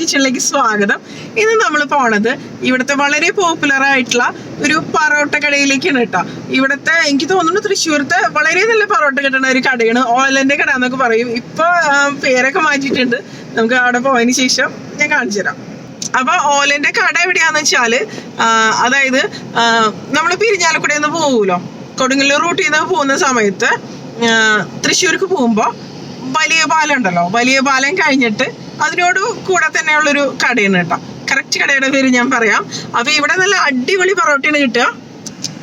കിച്ചണിലേക്ക് സ്വാഗതം. ഇന്ന് നമ്മൾ പോണത് ഇവിടുത്തെ വളരെ പോപ്പുലർ ആയിട്ടുള്ള ഒരു പറോട്ട കടയിലേക്കാണ് കേട്ടോ. ഇവിടുത്തെ എനിക്ക് തോന്നുന്നു തൃശ്ശൂരത്തെ വളരെ നല്ല പറോട്ട കിട്ടുന്ന ഒരു കടയാണ്. ഓലന്റെ കട എന്നൊക്കെ പറയും. ഇപ്പൊ പേരൊക്കെ മാറ്റിയിട്ടുണ്ട്. നമുക്ക് അവിടെ പോയതിന് ശേഷം ഞാൻ കാണിച്ചു തരാം. അപ്പൊ ഓലന്റെ കട എവിടെയാന്ന് വെച്ചാൽ അതായത് നമ്മൾ പിരിഞ്ഞാലക്കുടയിൽ നിന്ന് പോകൂലോ കൊടുങ്ങല്ലൂർ റൂട്ടിൽ നിന്ന് പോകുന്ന സമയത്ത് തൃശ്ശൂർക്ക് പോകുമ്പോ വലിയ പാലം ഉണ്ടല്ലോ. വലിയ പാലം കഴിഞ്ഞിട്ട് അതിനോട് കൂടെ തന്നെയുള്ളൊരു കടയാണ് കേട്ടോ. കറക്റ്റ് കടയുടെ പേര് ഞാൻ പറയാം. അപ്പൊ ഇവിടെ നല്ല അടിപൊളി പൊറോട്ടയാണ് കിട്ടുക.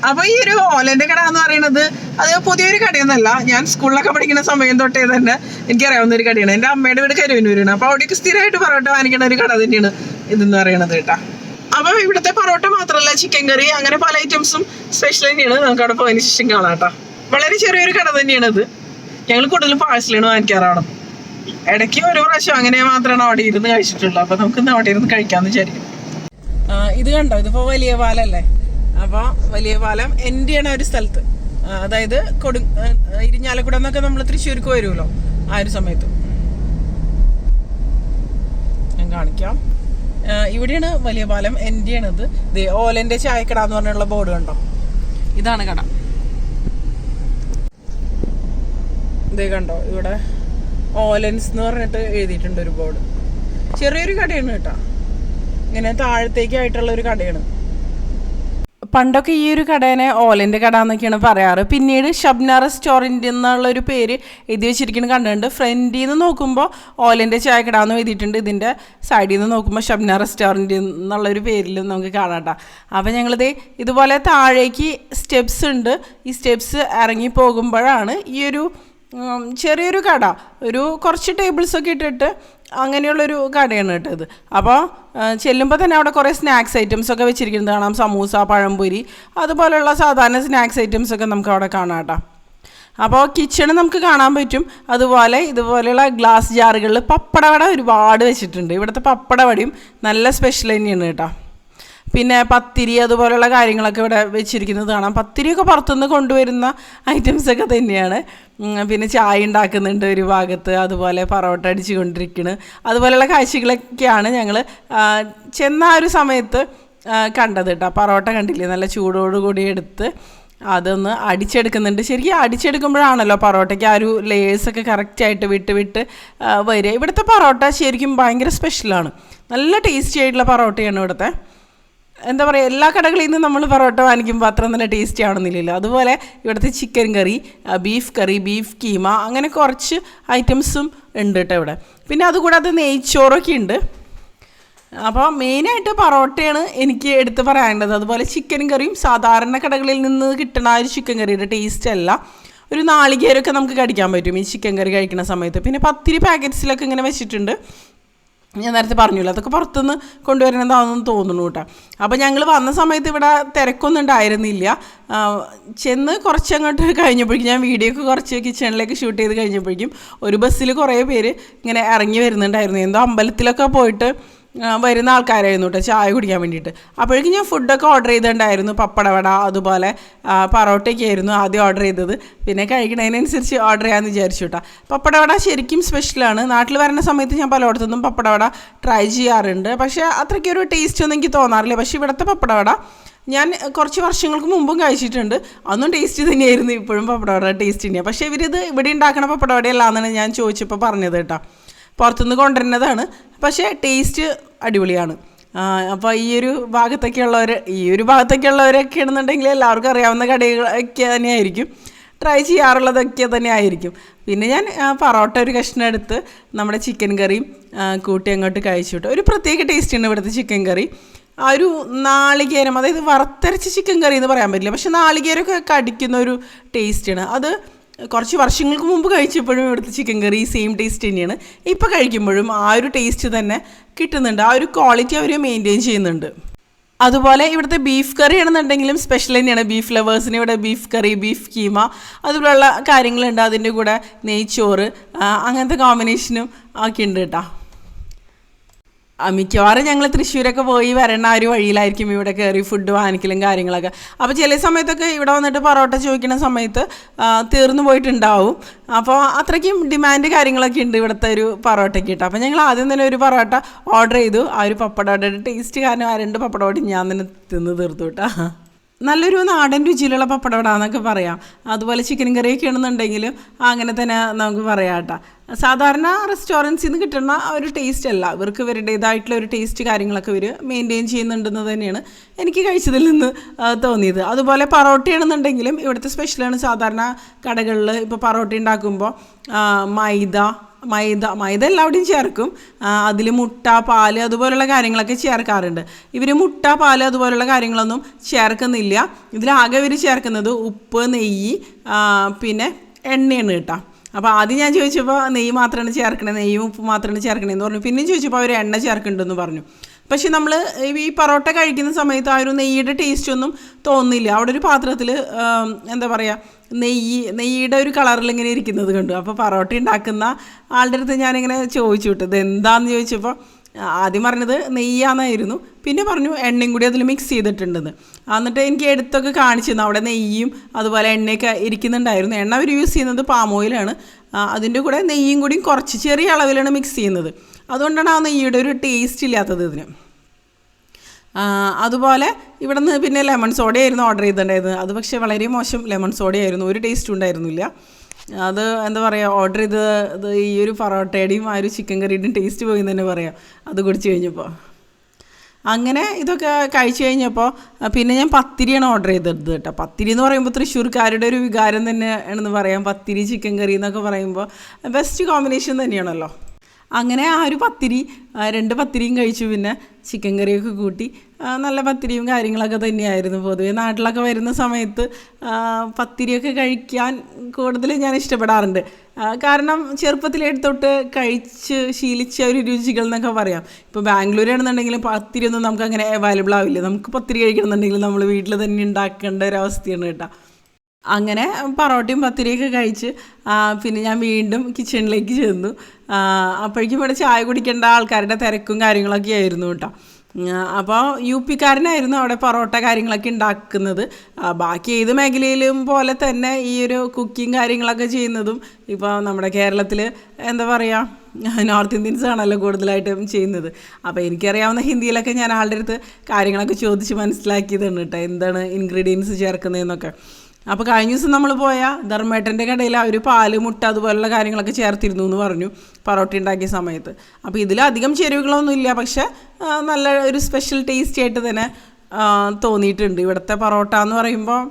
അപ്പൊ ഈ ഒരു ഓലന്റെ കട എന്ന് പറയുന്നത് അത് പുതിയൊരു കടയൊന്നല്ല. ഞാൻ സ്കൂളിലൊക്കെ പഠിക്കുന്ന സമയം തൊട്ടേ തന്നെ എനിക്കറിയാവുന്ന ഒരു കടയാണ്. എന്റെ അമ്മയുടെ വീട് കരുവന്നൂരാണ്. അപ്പൊ അവിടേക്ക് സ്ഥിരമായിട്ട് പൊറോട്ട വാങ്ങിക്കുന്ന ഒരു കട തന്നെയാണ് ഇതെന്ന് പറയുന്നത് കേട്ടോ. അപ്പൊ ഇവിടുത്തെ പൊറോട്ട മാത്രമല്ല ചിക്കൻ കറി അങ്ങനെ പല ഐറ്റംസും സ്പെഷ്യൽ തന്നെയാണ്. നമുക്ക് അവിടെ പോയതിനു ശേഷം കാണാം കേട്ടോ. വളരെ ചെറിയൊരു കട തന്നെയാണ് ഇത് ഞങ്ങൾ കൂടുതലും പാഴ്സലാണ് വാങ്ങിക്കാറാണ് ഇടയ്ക്ക് ഒരു പ്രാവശ്യം അങ്ങനെ മാത്രമാണ് അവിടെ ഇരുന്ന് കഴിച്ചിട്ടുള്ളത് അപ്പൊ നമുക്ക് അവിടെ ഇരുന്ന് കഴിക്കാന്ന് വിചാരിക്കും ഇത് കണ്ടോ? ഇതിപ്പോ വലിയ പാലല്ലേ? അപ്പൊ വലിയ പാലം എന്റെ ആണ് ഒരു സ്ഥലത്ത്. അതായത് കൊടു ഇരിഞ്ഞാലക്കുട എന്നൊക്കെ നമ്മൾ തൃശ്ശൂർക്ക് വരുമല്ലോ ആ ഒരു സമയത്ത്. ഞാൻ കാണിക്കാം. ഇവിടെയാണ് വലിയ പാലം എന്റെ ദേ ഓലന്റെ ചായക്കട എന്ന് പറഞ്ഞുള്ള ബോർഡ് കണ്ടോ? ഇതാണ് കട. ഇതേ കണ്ടോ? ഇവിടെ ഓലൻസ് എന്ന് പറഞ്ഞിട്ട് എഴുതിയിട്ടുണ്ട് ഒരു ബോർഡ് ചെറിയൊരു കടയാണ് കേട്ടോ. ഇങ്ങനെ താഴത്തേക്കായിട്ടുള്ള ഒരു കടയാണ്. പണ്ടൊക്കെ ഈ ഒരു കടേനെ ഓലന്റെ കട എന്നൊക്കെയാണ് പറയാറ്. പിന്നീട് ഷബ്ന റെസ്റ്റോറന്റ് എന്നുള്ള ഒരു പേര് എഴുതി വെച്ചിരിക്കുന്നത് കണ്ടിട്ടുണ്ട്. ഫ്രണ്ടിൽ നിന്ന് നോക്കുമ്പോൾ ഓലന്റെ ചായ എന്ന് എഴുതിയിട്ടുണ്ട് ഇതിന്റെ സൈഡിൽ നിന്ന് നോക്കുമ്പോൾ ഷബ്ന റെസ്റ്റോറന്റ് എന്നുള്ളൊരു പേരിൽ നമുക്ക് കാണാം കേട്ടോ അപ്പോൾ ഞങ്ങളിത് ഇതുപോലെ താഴേക്ക് സ്റ്റെപ്സ് ഉണ്ട്. ഈ സ്റ്റെപ്സ് ഇറങ്ങി പോകുമ്പോഴാണ് ഈ ഒരു ചെറിയൊരു കട. ഒരു കുറച്ച് ടേബിൾസൊക്കെ ഇട്ടിട്ട് അങ്ങനെയുള്ളൊരു കടയാണ് കേട്ടോ ഇത് അപ്പോൾ ചെല്ലുമ്പോൾ തന്നെ അവിടെ കുറേ സ്നാക്സ് ഐറ്റംസ് ഒക്കെ വെച്ചിരിക്കുന്നത് കാണാം. സമൂസ പഴംപൊരി അതുപോലെയുള്ള സാധാരണ സ്നാക്സ് ഐറ്റംസ് ഒക്കെ നമുക്ക് അവിടെ കാണാം കേട്ടോ. അപ്പോൾ കിച്ചണ് നമുക്ക് കാണാൻ പറ്റും. അതുപോലെ ഇതുപോലെയുള്ള ഗ്ലാസ് ജാറുകളിൽ പപ്പടവട ഒരുപാട് വെച്ചിട്ടുണ്ട്. ഇവിടുത്തെ പപ്പടവടയും നല്ല സ്പെഷ്യൽ തന്നെയാണ് കേട്ടോ. പിന്നെ പത്തിരി അതുപോലെയുള്ള കാര്യങ്ങളൊക്കെ ഇവിടെ വെച്ചിരിക്കുന്നത് കാണാം. പത്തിരിയൊക്കെ പുറത്തുനിന്ന് കൊണ്ടുവരുന്ന ഐറ്റംസൊക്കെ തന്നെയാണ്. പിന്നെ ചായ ഉണ്ടാക്കുന്നുണ്ട് ഒരു ഭാഗത്ത് അതുപോലെ പറോട്ട അടിച്ചു കൊണ്ടിരിക്കുന്നു അതുപോലെയുള്ള കാഴ്ചകളൊക്കെയാണ് ഞങ്ങൾ ചെന്ന ആ ഒരു സമയത്ത് കണ്ടത് കേട്ടോ പറോട്ട കണ്ടില്ലേ? നല്ല ചൂടോടുകൂടി എടുത്ത് അതൊന്ന് അടിച്ചെടുക്കുന്നുണ്ട്. ശരിക്കും അടിച്ചെടുക്കുമ്പോഴാണല്ലോ പറോട്ടയ്ക്ക് ആ ഒരു ലേയേഴ്സൊക്കെ കറക്റ്റായിട്ട് വിട്ട് വിട്ട് വരിക. ഇവിടുത്തെ പറോട്ട ശരിക്കും ഭയങ്കര സ്പെഷ്യലാണ് നല്ല ടേസ്റ്റി ആയിട്ടുള്ള പറോട്ടയാണ് ഇവിടുത്തെ. എന്താ പറയുക എല്ലാ കടകളിൽ നിന്നും നമ്മൾ പൊറോട്ട വാങ്ങിക്കുമ്പോൾ അത്ര നല്ല ടേസ്റ്റി ആണെന്നില്ലല്ലോ. അതുപോലെ ഇവിടുത്തെ chicken curry beef curry beef keema അങ്ങനെ കുറച്ച് ഐറ്റംസും ഉണ്ട് കേട്ടോ ഇവിടെ. പിന്നെ അതുകൂടാതെ നെയ്ച്ചോറൊക്കെ ഉണ്ട്. അപ്പോൾ മെയിനായിട്ട് പൊറോട്ടയാണ് എനിക്ക് എടുത്ത് പറയാനുള്ളത്. അതുപോലെ ചിക്കൻ കറിയും സാധാരണ കടകളിൽ നിന്ന് കിട്ടുന്ന ആ ഒരു ചിക്കൻ കറിയുടെ ടേസ്റ്റ് അല്ല. ഒരു നാളികേരമൊക്കെ നമുക്ക് കടിക്കാൻ പറ്റും ഈ ചിക്കൻ കറി കഴിക്കുന്ന സമയത്ത്. പിന്നെ പത്തിരി പാക്കറ്റ്സിലൊക്കെ ഇങ്ങനെ വെച്ചിട്ടുണ്ട്. ഞാൻ നേരത്തെ പറഞ്ഞില്ല അതൊക്കെ പുറത്തുനിന്ന് കൊണ്ടുവരുന്നതാണെന്ന് തോന്നുന്നു കേട്ടോ. അപ്പോൾ ഞങ്ങൾ വന്ന സമയത്ത് ഇവിടെ തിരക്കൊന്നും ഉണ്ടായിരുന്നില്ല. ചെന്ന് കുറച്ചങ്ങോട്ട് കഴിഞ്ഞപ്പോഴേക്കും ഞാൻ വീഡിയോ ഒക്കെ കുറച്ച് കിച്ചണിലേക്ക് ഷൂട്ട് ചെയ്ത് കഴിഞ്ഞപ്പോഴേക്കും ഒരു ബസ്സിൽ കുറേ പേര് ഇങ്ങനെ ഇറങ്ങി വരുന്നുണ്ടായിരുന്നു. എന്തോ അമ്പലത്തിലൊക്കെ പോയിട്ട് വരുന്ന ആൾക്കാരായിരുന്നു കേട്ടോ ചായ കുടിക്കാൻ വേണ്ടിയിട്ട്. അപ്പോഴേക്കും ഞാൻ ഫുഡൊക്കെ ഓർഡർ ചെയ്തിട്ടുണ്ടായിരുന്നു പപ്പടവട അതുപോലെ ആയിരുന്നു ആദ്യം ഓർഡർ ചെയ്തത്. പിന്നെ കഴിക്കണതിനനുസരിച്ച് ഓർഡർ ചെയ്യാമെന്ന് വിചാരിച്ചു കേട്ടോ പപ്പടവട ശരിക്കും സ്പെഷ്യലാണ് നാട്ടിൽ വരുന്ന സമയത്ത് ഞാൻ പലയിടത്തുനിന്നും പപ്പടവട ട്രൈ ചെയ്യാറുണ്ട്. പക്ഷേ അത്രയ്ക്കൊരു ടേസ്റ്റ് ഒന്നും എനിക്ക് തോന്നാറില്ല. പക്ഷേ ഇവിടുത്തെ പപ്പടവട ഞാൻ കുറച്ച് വർഷങ്ങൾക്ക് മുമ്പും കഴിച്ചിട്ടുണ്ട്. അന്നും ടേസ്റ്റ് തന്നെയായിരുന്നു. ഇപ്പോഴും പപ്പടവട ടേസ്റ്റ് തന്നെയാണ് പക്ഷേ ഇവരിത് ഇവിടെ ഉണ്ടാക്കണ പപ്പടവടയല്ല എന്നാണ് ഞാൻ ചോദിച്ചപ്പോൾ പറഞ്ഞത് കേട്ടോ. പുറത്തുനിന്ന് കൊണ്ടുവരുന്നതാണ്. പക്ഷേ ടേസ്റ്റ് അടിപൊളിയാണ്. അപ്പോൾ ഈ ഒരു ഭാഗത്തൊക്കെയുള്ളവർ ഈ ഒരു ഭാഗത്തൊക്കെയുള്ളവരൊക്കെ ആണെന്നുണ്ടെങ്കിൽ എല്ലാവർക്കും അറിയാവുന്ന കടകളൊക്കെ തന്നെയായിരിക്കും. ട്രൈ ചെയ്യാറുള്ളതൊക്കെ തന്നെ ആയിരിക്കും. പിന്നെ ഞാൻ പറോട്ട ഒരു കഷ്ണം എടുത്ത് നമ്മുടെ ചിക്കൻ കറിയും കൂട്ടി അങ്ങോട്ട് കഴിച്ചു ഒരു പ്രത്യേക ടേസ്റ്റാണ് ഇവിടുത്തെ ചിക്കൻ കറി ആ ഒരു നാളികേരം അതായത് വറുത്തരച്ച ചിക്കൻ കറി എന്ന് പറയാൻ പറ്റില്ല. പക്ഷെ നാളികേരമൊക്കെ കടിക്കുന്ന ഒരു ടേസ്റ്റാണ് അത് കുറച്ച് വർഷങ്ങൾക്ക് മുമ്പ് കഴിച്ചപ്പോഴും ഇവിടുത്തെ ചിക്കൻ കറി സെയിം ടേസ്റ്റ് തന്നെയാണ്. ഇപ്പോൾ കഴിക്കുമ്പോഴും ആ ഒരു ടേസ്റ്റ് തന്നെ കിട്ടുന്നുണ്ട്. ആ ഒരു ക്വാളിറ്റി അവർ മെയിന്റെയിൻ ചെയ്യുന്നുണ്ട്. അതുപോലെ ഇവിടുത്തെ ബീഫ് കറി ആണെന്നുണ്ടെങ്കിലും സ്പെഷ്യൽ തന്നെയാണ്. ബീഫ് ലവേഴ്സിന് ഇവിടെ ബീഫ് കറി ബീഫ് കീമ അതുപോലുള്ള കാര്യങ്ങളുണ്ട്. അതിന്റെ കൂടെ നെയ്ച്ചോറ് അങ്ങനത്തെ കോമ്പിനേഷനും ഒക്കെ ഉണ്ട് കേട്ടോ മിക്കവാറും ഞങ്ങൾ തൃശ്ശൂരൊക്കെ പോയി വരണ ഒരു വഴിയിലായിരിക്കും ഇവിടെ കയറി ഫുഡ് വാങ്ങിക്കലും കാര്യങ്ങളൊക്കെ. അപ്പോൾ ചില സമയത്തൊക്കെ ഇവിടെ വന്നിട്ട് പൊറോട്ട ചോദിക്കുന്ന സമയത്ത് തീർന്നു പോയിട്ടുണ്ടാവും. അപ്പോൾ അത്രയ്ക്കും ഡിമാൻഡ് കാര്യങ്ങളൊക്കെ ഉണ്ട് ഇവിടുത്തെ ഒരു പൊറോട്ടയ്ക്ക് കിട്ടും. അപ്പോൾ ഞങ്ങൾ ആദ്യം തന്നെ ഒരു പൊറോട്ട ഓർഡർ ചെയ്തു. ആ ഒരു പപ്പടോടയുടെ ടേസ്റ്റ് കാരണം ആ രണ്ട് പപ്പടോടി ഞാൻ തന്നെ തിന്ന് തീർത്തു കേട്ടോ. നല്ലൊരു നാടൻ രുചിയിലുള്ള പപ്പടവടാന്നൊക്കെ പറയാം. അതുപോലെ ചിക്കൻ കറിയൊക്കെ ആണെന്നുണ്ടെങ്കിലും അങ്ങനെ തന്നെ നമുക്ക് പറയാം കേട്ടോ. സാധാരണ റെസ്റ്റോറൻസിൽ നിന്ന് കിട്ടുന്ന ഒരു ടേസ്റ്റ് അല്ല. ഇവർക്ക് ഇവരുടേതായിട്ടുള്ള ഒരു ടേസ്റ്റ് കാര്യങ്ങളൊക്കെ ഇവർ മെയിന്റെയിൻ ചെയ്യുന്നുണ്ടെന്ന് തന്നെയാണ് എനിക്ക് കഴിച്ചതിൽ നിന്ന് തോന്നിയത്. അതുപോലെ പറോട്ടയാണെന്നുണ്ടെങ്കിലും ഇവിടുത്തെ സ്പെഷ്യലാണ് സാധാരണ കടകളിൽ ഇപ്പോൾ പറോട്ട ഉണ്ടാക്കുമ്പോൾ മൈദ മൈദ മൈദ എല്ലാവിടെയും ചേർക്കും. അതിൽ മുട്ട പാൽ അതുപോലുള്ള കാര്യങ്ങളൊക്കെ ചേർക്കാറുണ്ട്. ഇവർ മുട്ട പാൽ അതുപോലുള്ള കാര്യങ്ങളൊന്നും ചേർക്കുന്നില്ല. ഇതിലാകെ ഇവർ ചേർക്കുന്നത് ഉപ്പ് നെയ്യ് പിന്നെ എണ്ണയാണ് കേട്ടോ. അപ്പോൾ ആദ്യം ഞാൻ ചോദിച്ചപ്പോൾ നെയ്യ് മാത്രമാണ് ചേർക്കണേ നെയ്യും ഉപ്പ് മാത്രമാണ് ചേർക്കണേന്ന് പറഞ്ഞു. പിന്നെയും ചോദിച്ചപ്പോൾ അവർ എണ്ണ ചേർക്കുന്നുണ്ടെന്ന് പറഞ്ഞു. പക്ഷേ നമ്മൾ ഈ പൊറോട്ട കഴിക്കുന്ന സമയത്ത് ആ ഒരു നെയ്യുടെ ടേസ്റ്റ് ഒന്നും തോന്നില്ല അവിടെ ഒരു പാത്രത്തിൽ എന്താ പറയുക നെയ്യ് നെയ്യുടെ ഒരു കളറിൽ ഇങ്ങനെ ഇരിക്കുന്നത് കണ്ടു. അപ്പോൾ പൊറോട്ട ഉണ്ടാക്കുന്ന ആളുടെ അടുത്ത് ഞാനിങ്ങനെ ചോദിച്ചു വിട്ടത് എന്താണെന്ന് ചോദിച്ചപ്പോൾ ആദ്യം പറഞ്ഞത് നെയ്യാന്നായിരുന്നു. പിന്നെ പറഞ്ഞു എണ്ണയും കൂടി അതിൽ മിക്സ് ചെയ്തിട്ടുണ്ടെന്ന്. എന്നിട്ട് എനിക്ക് എടുത്തൊക്കെ കാണിച്ചു തന്നു അവിടെ നെയ്യും അതുപോലെ എണ്ണയൊക്കെ ഇരിക്കുന്നുണ്ടായിരുന്നു. എണ്ണ അവർ യൂസ് ചെയ്യുന്നത് പാം ഓയിലാണ് അതിന്റെ കൂടെ നെയ്യും കൂടിയും കുറച്ച് ചെറിയ അളവിലാണ് മിക്സ് ചെയ്യുന്നത്. അതുകൊണ്ടാണ് ആ നെയ്യുടെ ഒരു ടേസ്റ്റ് ഇല്ലാത്തത് ഇതിന്. അതുപോലെ ഇവിടെ നിന്ന് പിന്നെ ലെമൺ സോഡയായിരുന്നു ഓർഡർ ചെയ്തിട്ടുണ്ടായിരുന്നത്. അത് പക്ഷേ വളരെ മോശം ലെമൺ സോഡയായിരുന്നു ഒരു ടേസ്റ്റും ഉണ്ടായിരുന്നില്ല. അത് എന്താ പറയുക ഓർഡർ ചെയ്ത് ഇത് ഈ ഒരു പൊറോട്ടയുടെയും ആ ഒരു ചിക്കൻ കറിയുടെയും ടേസ്റ്റ് പോയി തന്നെ പറയാം. അത് കുടിച്ച് കഴിഞ്ഞപ്പോൾ അങ്ങനെ ഇതൊക്കെ കഴിച്ചു കഴിഞ്ഞപ്പോൾ പിന്നെ ഞാൻ പത്തിരിയാണ് ഓർഡർ ചെയ്തത് കേട്ടോ. പത്തിരി എന്ന് പറയുമ്പോൾ തൃശ്ശൂർക്കാരുടെ ഒരു വികാരം തന്നെ ആണെന്ന് പറയാം. പത്തിരി ചിക്കൻ കറി എന്നൊക്കെ പറയുമ്പോൾ ബെസ്റ്റ് കോമ്പിനേഷൻ തന്നെയാണല്ലോ. അങ്ങനെ ആ ഒരു പത്തിരി രണ്ട് പത്തിരിയും കഴിച്ചു പിന്നെ ചിക്കൻ കറിയൊക്കെ കൂട്ടി. നല്ല പത്തിരിയും കാര്യങ്ങളൊക്കെ തന്നെയായിരുന്നു പൊതുവേ. നാട്ടിലൊക്കെ വരുന്ന സമയത്ത് പത്തിരിയൊക്കെ കഴിക്കാൻ കൂടുതൽ ഞാൻ ഇഷ്ടപ്പെടാറുണ്ട്. കാരണം ചെറുപ്പത്തിലേ തൊട്ട് കഴിച്ച് ശീലിച്ച ഒരു രുചികൾ എന്നൊക്കെ പറയാം. ഇപ്പോൾ ബാംഗ്ലൂരാണെന്നുണ്ടെങ്കിൽ പത്തിരി ഒന്നും നമുക്ക് അങ്ങനെ അവൈലബിൾ ആവില്ല. നമുക്ക് പത്തിരി കഴിക്കണമെന്നുണ്ടെങ്കിൽ നമ്മൾ വീട്ടിൽ തന്നെ ഉണ്ടാക്കേണ്ട ഒരു അവസ്ഥയാണ് കേട്ടോ. അങ്ങനെ പറോട്ടയും പത്തിരിയൊക്കെ കഴിച്ച് പിന്നെ ഞാൻ വീണ്ടും കിച്ചണിലേക്ക് ചെന്നു. അപ്പോഴേക്കും ഇവിടെ ചായ കുടിക്കേണ്ട ആൾക്കാരുടെ തിരക്കും കാര്യങ്ങളൊക്കെ ആയിരുന്നു കേട്ടോ. അപ്പോൾ യു പിക്കാരനായിരുന്നു അവിടെ പൊറോട്ട കാര്യങ്ങളൊക്കെ ഉണ്ടാക്കുന്നത്. ബാക്കി ഏത് മേഖലയിലും പോലെ തന്നെ ഈ ഒരു കുക്കിംഗ് കാര്യങ്ങളൊക്കെ ചെയ്യുന്നതും ഇപ്പോൾ നമ്മുടെ കേരളത്തിൽ എന്താ പറയുക നോർത്ത് ഇന്ത്യൻസ് ആണല്ലോ കൂടുതലായിട്ടും ചെയ്യുന്നത്. അപ്പോൾ എനിക്കറിയാവുന്ന ഹിന്ദിയിലൊക്കെ ഞാൻ ആളുടെ അടുത്ത് കാര്യങ്ങളൊക്കെ ചോദിച്ച് മനസ്സിലാക്കിയതാണ് കേട്ടോ എന്താണ് ഇൻഗ്രീഡിയൻസ് ചേർക്കുന്നതെന്നൊക്കെ. അപ്പോൾ കഴിഞ്ഞ ദിവസം നമ്മൾ പോയ ധർമ്മേട്ടന്റെ കടയിൽ അവർ പാൽ മുട്ട അതുപോലുള്ള കാര്യങ്ങളൊക്കെ ചേർത്തിരുന്നു എന്ന് പറഞ്ഞു പൊറോട്ട ഉണ്ടാക്കിയ സമയത്ത്. അപ്പോൾ ഇതിലധികം ചേരുവകളൊന്നും ഇല്ല. പക്ഷേ നല്ല ഒരു സ്പെഷ്യൽ ടേസ്റ്റി ആയിട്ട് തന്നെ തോന്നിയിട്ടുണ്ട്. ഇവിടുത്തെ പറോട്ട എന്ന് പറയുമ്പോൾ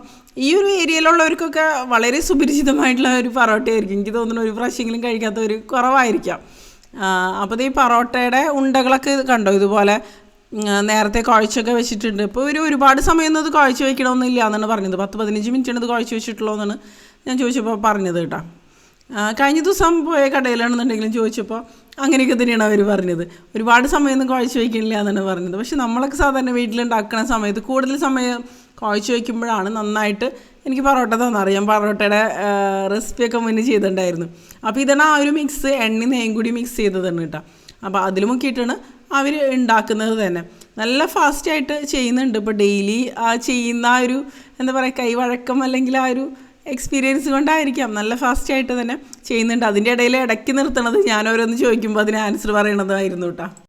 ഈ ഒരു ഏരിയയിലുള്ളവർക്കൊക്കെ വളരെ സുപരിചിതമായിട്ടുള്ള ഒരു പറോട്ടയായിരിക്കും. എനിക്ക് തോന്നുന്നു ഒരു പ്രാവശ്യമെങ്കിലും ഒരു കുറവായിരിക്കാം. അപ്പോൾ ഈ പറോട്ടയുടെ ഉണ്ടകളൊക്കെ കണ്ടോ? ഇതുപോലെ നേരത്തെ കുഴച്ചൊക്കെ വെച്ചിട്ടുണ്ട്. ഇപ്പോൾ ഒരു ഒരുപാട് സമയമൊന്നും അത് കുഴച്ച് വെക്കണമെന്നില്ല എന്നാണ് പറഞ്ഞത്. പത്ത് പതിനഞ്ച് മിനിറ്റാണ് ഇത് കുഴച്ച് വെച്ചിട്ടുള്ളൂ എന്നാണ് ഞാൻ ചോദിച്ചപ്പോൾ പറഞ്ഞത് കേട്ടോ. കഴിഞ്ഞ ദിവസം പോയ കടയിലാണെന്നുണ്ടെങ്കിലും ചോദിച്ചപ്പോൾ അങ്ങനെയൊക്കെ തന്നെയാണ് അവർ പറഞ്ഞത്. ഒരുപാട് സമയമൊന്നും കുഴച്ച് വയ്ക്കണില്ല എന്നാണ് പറഞ്ഞത്. പക്ഷെ നമ്മളൊക്കെ സാധാരണ വീട്ടിലുണ്ടാക്കുന്ന സമയത്ത് കൂടുതൽ സമയം കുഴച്ച് വയ്ക്കുമ്പോഴാണ് നന്നായിട്ട് എനിക്ക് പൊറോട്ട തന്നറിയാം പൊറോട്ടയുടെ റെസിപ്പിയൊക്കെ മുന്നേ ചെയ്തിട്ടുണ്ടായിരുന്നു. അപ്പോൾ ഇതാണ് ആ ഒരു മിക്സ് എണ്ണി നെയ്യും കൂടി മിക്സ് ചെയ്തതാണ് കേട്ടോ. അപ്പോൾ അതിൽ മുക്കിയിട്ടാണ് അവർ ഉണ്ടാക്കുന്നത് തന്നെ. നല്ല ഫാസ്റ്റായിട്ട് ചെയ്യുന്നുണ്ട്. ഇപ്പോൾ ഡെയിലി ആ ചെയ്യുന്ന ആ ഒരു എന്താ പറയുക കൈവഴക്കം അല്ലെങ്കിൽ ആ ഒരു എക്സ്പീരിയൻസ് കൊണ്ടായിരിക്കാം. നല്ല ഫാസ്റ്റായിട്ട് തന്നെ ചെയ്യുന്നുണ്ട്. അതിന്റെ ഇടയിൽ ഇടയ്ക്ക് നിർത്തണത് ഞാൻ ഓരോന്ന് ചോദിക്കുമ്പോൾ അതിന് ആൻസർ പറയണതായിരുന്നു കേട്ടോ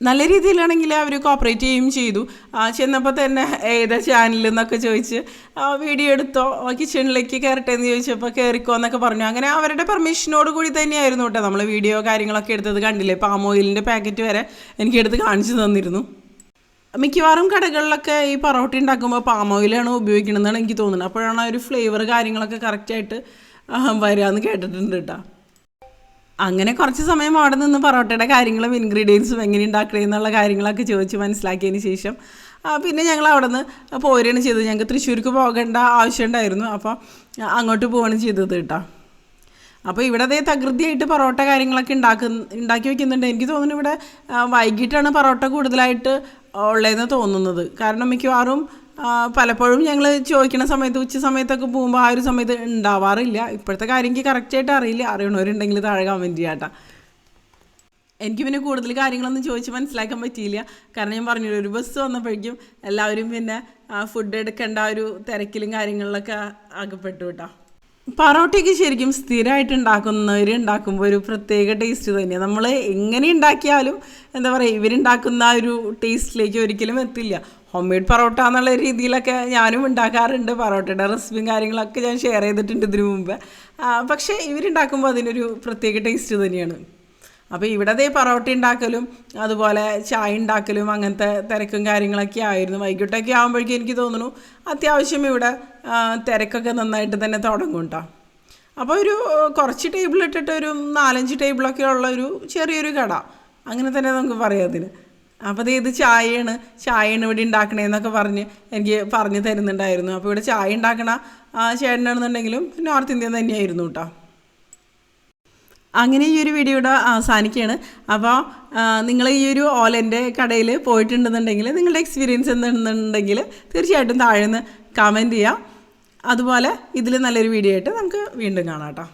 നല്ല രീതിയിലാണെങ്കിൽ അവർ കോപ്പറേറ്റ് ചെയ്യുകയും ചെയ്തു. ചെന്നപ്പോൾ തന്നെ ഏതാ ചാനലിൽ എന്നൊക്കെ ചോദിച്ച് വീഡിയോ എടുത്തോ? കിച്ചണിലേക്ക് കയറട്ടെ എന്ന് ചോദിച്ചപ്പോൾ കയറിക്കോ എന്നൊക്കെ പറഞ്ഞു. അങ്ങനെ അവരുടെ പെർമിഷനോട് കൂടി തന്നെയായിരുന്നു കേട്ടോ നമ്മൾ വീഡിയോ കാര്യങ്ങളൊക്കെ എടുത്തത് കണ്ടില്ലേ? പാം ഓയിലിന്റെ പാക്കറ്റ് വരെ എനിക്ക് എടുത്ത് കാണിച്ചു തന്നിരുന്നു. മിക്കവാറും കടകളിലൊക്കെ ഈ പൊറോട്ട ഉണ്ടാക്കുമ്പോൾ പാം ഓയിലാണ് ഉപയോഗിക്കണമെന്നാണ് എനിക്ക് തോന്നുന്നത്. അപ്പോഴാണ് ആ ഒരു ഫ്ലേവർ കാര്യങ്ങളൊക്കെ കറക്റ്റായിട്ട് വരികയെന്ന് കേട്ടിട്ടുണ്ട് കേട്ടോ. അങ്ങനെ കുറച്ച് സമയം അവിടെ നിന്ന് പൊറോട്ടയുടെ കാര്യങ്ങളും ഇൻഗ്രീഡിയൻസും എങ്ങനെ ഉണ്ടാക്കണേ എന്നുള്ള കാര്യങ്ങളൊക്കെ ചോദിച്ച് മനസ്സിലാക്കിയതിന് ശേഷം പിന്നെ ഞങ്ങൾ അവിടെ നിന്ന് പോരുകയാണ് ചെയ്തത്. ഞങ്ങൾക്ക് തൃശ്ശൂർക്ക് പോകേണ്ട ആവശ്യമുണ്ടായിരുന്നു അപ്പോൾ അങ്ങോട്ട് പോവുകയാണ് ചെയ്തത് കേട്ടോ. അപ്പോൾ ഇവിടെ അതേ തകൃതിയായിട്ട് പൊറോട്ട കാര്യങ്ങളൊക്കെ ഉണ്ടാക്കുന്ന ഉണ്ടാക്കി വെക്കുന്നുണ്ട്. എനിക്ക് തോന്നുന്നു ഇവിടെ വൈകിട്ടാണ് പൊറോട്ട കൂടുതലായിട്ട് ഉള്ളതെന്ന് തോന്നുന്നത്. കാരണം മിക്കവാറും പലപ്പോഴും ഞങ്ങൾ ചോദിക്കുന്ന സമയത്ത് ഉച്ച സമയത്തൊക്കെ പോകുമ്പോൾ ആ ഒരു സമയത്ത് ഉണ്ടാവാറില്ല. ഇപ്പോഴത്തെ കാര്യം എനിക്ക് കറക്റ്റായിട്ട് അറിയില്ല. അറിയണവരുണ്ടെങ്കിൽ താഴെ കമന്റ് ചെയ്യാട്ടാ. എനിക്ക് പിന്നെ കൂടുതൽ കാര്യങ്ങളൊന്നും ചോദിച്ച് മനസ്സിലാക്കാൻ പറ്റിയില്ല. കാരണം ഞാൻ പറഞ്ഞു ഒരു ബസ് വന്നപ്പോഴേക്കും എല്ലാവരും പിന്നെ ഫുഡ് എടുക്കേണ്ട ഒരു തിരക്കിലും കാര്യങ്ങളിലൊക്കെ അകപ്പെട്ടു കേട്ടോ പറോട്ടയ്ക്ക് ശരിക്കും സ്ഥിരമായിട്ട് ഉണ്ടാക്കുന്നവർ ഉണ്ടാക്കുമ്പോൾ ഒരു പ്രത്യേക ടേസ്റ്റ് തന്നെയാണ് നമ്മൾ എങ്ങനെ ഉണ്ടാക്കിയാലും എന്താ പറയുക ഇവരുണ്ടാക്കുന്ന ആ ഒരു ടേസ്റ്റിലേക്ക് ഒരിക്കലും എത്തില്ല. ഹോം മെയ്ഡ് പറോട്ട എന്നുള്ള രീതിയിലൊക്കെ ഞാനും ഉണ്ടാക്കാറുണ്ട്. പറോട്ടയുടെ റെസിപ്പിയും കാര്യങ്ങളൊക്കെ ഞാൻ ഷെയർ ചെയ്തിട്ടുണ്ട് ഇതിനു മുമ്പ്. പക്ഷേ ഇവരുണ്ടാക്കുമ്പോൾ അതിനൊരു പ്രത്യേക ടേസ്റ്റ് തന്നെയാണ്. അപ്പോൾ ഇവിടെ ദേ പൊറോട്ട ഉണ്ടാക്കലും അതുപോലെ ചായ ഉണ്ടാക്കലും അങ്ങനത്തെ തിരക്കും കാര്യങ്ങളൊക്കെ ആയിരുന്നു. വൈകിട്ടൊക്കെ ആകുമ്പോഴേക്കും എനിക്ക് തോന്നുന്നു അത്യാവശ്യം ഇവിടെ തിരക്കൊക്കെ നന്നായിട്ട് തന്നെ തുടങ്ങും കേട്ടോ അപ്പോൾ ഒരു കുറച്ച് ടേബിൾ ഇട്ടിട്ട് ഒരു നാലഞ്ച് ടേബിളൊക്കെ ഉള്ള ഒരു ചെറിയൊരു കട. അങ്ങനെ തന്നെ നമുക്ക് പറയാം അതിന്. അപ്പോൾ ഇത് ചായയാണ് ചായയാണ് ഇവിടെ ഉണ്ടാക്കണേന്നൊക്കെ പറഞ്ഞ് എനിക്ക് പറഞ്ഞു തരുന്നുണ്ടായിരുന്നു. അപ്പോൾ ഇവിടെ ചായ ഉണ്ടാക്കണ ചേട്ടനാണെന്നുണ്ടെങ്കിലും നോർത്ത് ഇന്ത്യൻ തന്നെയായിരുന്നു കേട്ടോ അങ്ങനെ ഈ ഒരു വീഡിയോയുടെ അവസാനിക്കുകയാണ്. അപ്പോൾ നിങ്ങൾ ഈ ഒരു ഓലന്റെ കടയിൽ പോയിട്ടുണ്ടെന്നുണ്ടെങ്കിൽ നിങ്ങളുടെ എക്സ്പീരിയൻസ് എന്താണെന്നുണ്ടെങ്കിൽ തീർച്ചയായിട്ടും താഴെ നിന്ന് കമന്റ് ചെയ്യാം. അതുപോലെ ഇതിൽ നല്ലൊരു വീഡിയോ ആയിട്ട് നമുക്ക് വീണ്ടും കാണാം കേട്ടോ.